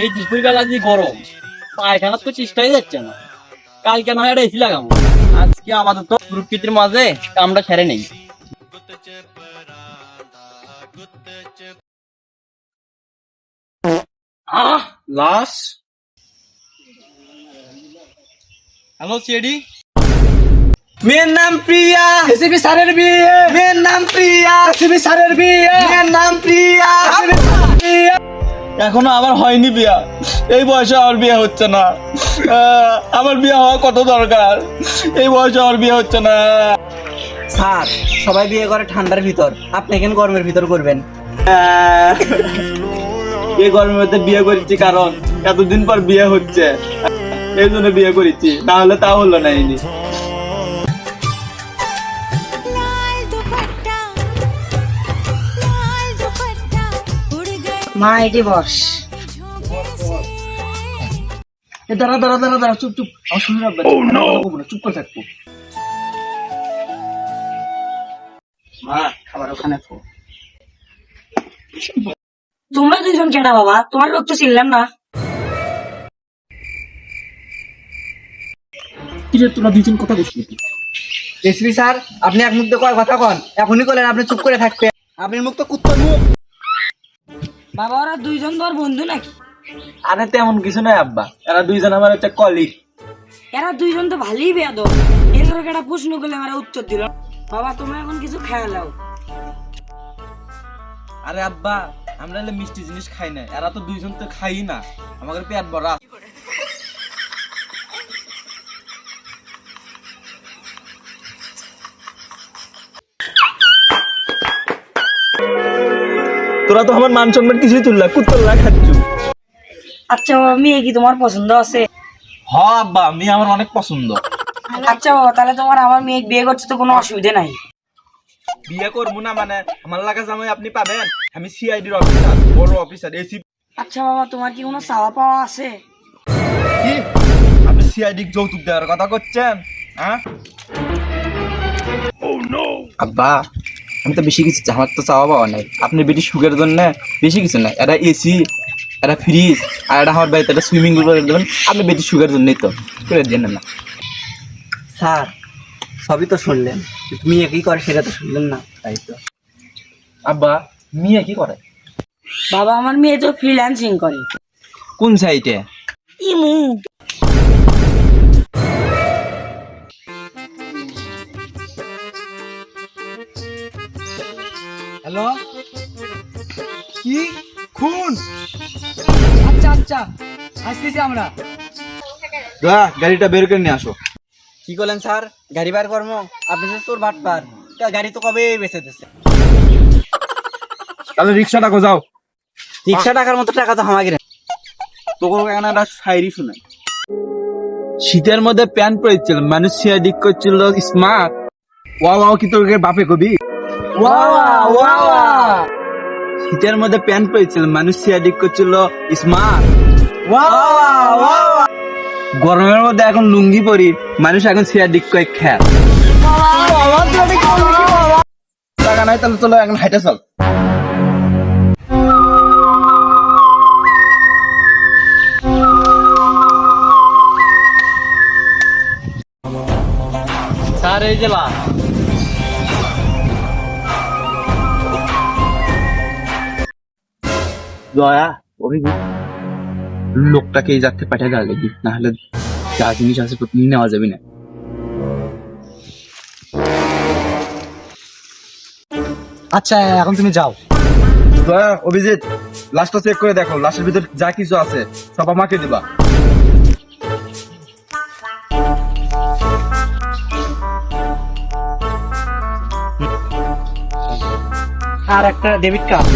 এই দুপুর বেলা যে গরম পায়খানা তো চেষ্টাই যাচ্ছে না। কালকে না হয় এসি লাগাবো। আজকে আমাদের তো প্রকৃতির মাঝে কামটা সেরে নেই। আহ লাশ। Hello CAD. মেয়ের নাম প্রিয়া। এসিবি স্যারের বিয়ে। মেয়ের নাম প্রিয়া। এসিবি স্যারের বিয়ে। মেয়ের নাম প্রিয়া। এখনও আমার হয়নি বিয়া। এই বয়সে আমার বিয়ে হচ্ছে না। আমার বিয়ে হওয়া কত দরকার? এই বয়সে আমার বিয়ে হচ্ছে না। স্যার সবাই বিয়ে করে ঠান্ডার ভিতর। আপনি কেন গরমের ভিতর করবেন? এই গরমের মধ্যে বিয়ে করেছি কারণ এতদিন পর বিয়ে হচ্ছে। এই জন্য বিয়ে করেছি। না হলে তা হলো না মাই ডিভোর্স দাঁড়া দাঁড়া দাঁড়া দাঁড়া চুপ চুপ। আমার শুনে রাখবে। oh, না চুপ করে থাকব। মা খাবার ওখানে তোমরা দুজন কেডা বাবা? তোমার লোক তো চিনলাম না। তোমরা দুজন কথা বলছি রেসিপি স্যার আপনি এক মুখ কথা কন? এখনই বলেন আপনি চুপ করে থাকতে। আপনি মুখ তো কুত্তর মুখ। বাবা ওরা দুইজন তোর বন্ধু নাকি? আরে তেমন কিছু নয় আব্বা। এরা দুইজন আমার একটা কলিগ এরা দুইজন তো ভালোই বেয়াদ এদের একটা প্রশ্ন করলে আমরা উত্তর দিল। বাবা তোমরা এখন কিছু খেয়ালাও আরে আব্বা আমরা মিষ্টি জিনিস খাই না এরা তো দুইজন তো খাই না। আমাদের পেট ভরা তোরা তো আমার মান সম্মান কিছুই তুললা কুত্তল্লা খাচ্ছু। আচ্ছা বাবা মেয়ে কি তোমার পছন্দ আছে? হ আব্বা আমি আমার অনেক পছন্দ। আচ্ছা বাবা তাহলে তোমার আমার মেয়ে বিয়ে করছে তো কোনো অসুবিধা নাই। বিয়ে করব না মানে আমার লাগা জামাই আপনি পাবেন? আমি সিআইডির অফিসার বড় অফিসার এসি আচ্ছা বাবা তোমার কি কোনো চাওয়া পাওয়া আছে? কি? আপনি সিআইডি যৌতুক দেওয়ার কথা করছেন হ্যাঁ? আব্বা আমি তো বেশি কিছু চা- আমার তো চাওয়া পাওয়া নাই। আপনি বেটি সুখের জন্য বেশি কিছু না এটা এসি এটা ফ্রিজ আর এটা আমার বাড়িতে একটা সুইমিং পুল করে দেবেন আপনি বেটি সুখের জন্যই তো করে দেন না। স্যার সবই তো শুনলেন। মেয়ে কি করে সেটা তো শুনলেন না তাই তো। আব্বা মেয়ে কি করে? বাবা আমার মেয়ে তো ফ্রিল্যান্সিং করে। কোন সাইটে ইমু। হ্যালো? কি? খুন? আচ্ছা আচ্ছা। আসতেছি আমরা। দা গাড়িটা বের করে নিয়ে আসো। কি করলেন স্যার? গাড়ি বার কর্ম আপনি তো তোর বাট পার গাড়ি তো কবে বেঁচে দিচ্ছে তাহলে রিক্সাটা যাও। রিক্সা টাকার মতো টাকা তো আমাকে তোকে কেন একটা শায়রি শুনে শীতের মধ্যে প্যান্ট পরেছিল মানুষ সিআইডি করছিল স্মার্ট। ওয়া ওয়া কি তোকে বাপে কবি? শীতের মধ্যে প্যান্ট পরেছিল মানুষ সিআইডি করছিল স্মার্ট। গরমের মধ্যে এখন লুঙ্গি পরি মানুষ এখন সিআইডি করে খেয়াল টাকা নাই তাহলে চলো এখন হাইটে চল। স্যার এই যে দয়া অভিজিৎ লোকটাকে এই যাত্রে পাঠিয়ে দেওয়া লাগবে না হলে যা জিনিস আছে নেওয়া যাবে না। আচ্ছা এখন তুমি যাও। দয়া অভিজিৎ লাশটা চেক করে দেখো। লাশের ভিতর যা কিছু আছে সব আমাকে দিবা। আর একটা debit card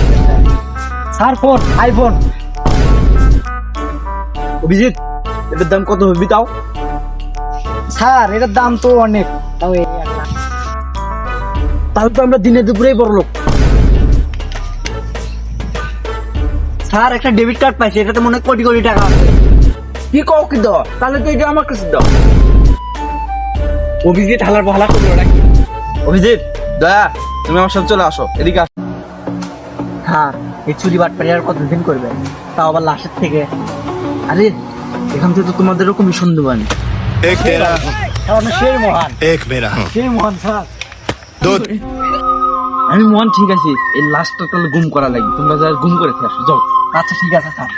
sir phone iPhone. Abhijit এটার দাম কত হবে তাও স্যার এটার দাম তো অনেক। তাও তাহলে তো আমরা দিনে দুপুরেই বড় লোক। স্যার একটা ডেবিট কার্ড পাইছি এটাতে মনে কোটি কোটি টাকা আছে। কি কও কি দাও? তাহলে তো এটা আমার কাছে দাও। অভিজিৎ হালার বহালা করল নাকি? অভিজিৎ দয়া তুমি আমার সাথে চলে আসো এদিকে আসো। হ্যাঁ এই চুরি বাটপারি আর কতদিন করবে? তাও আবার লাশের থেকে। আরে এখান থেকে তো তোমাদের রকমই সন্দেহবান এক মেরা আমি মানে সেই মহান। এক মেরা মহান স্যার। আমি মহান ঠিক আছি। এই লাশটা তাহলে গুম করা লাগে। তোমরা যা গুম করে ফেলো যাও। আচ্ছা ঠিক আছে স্যার।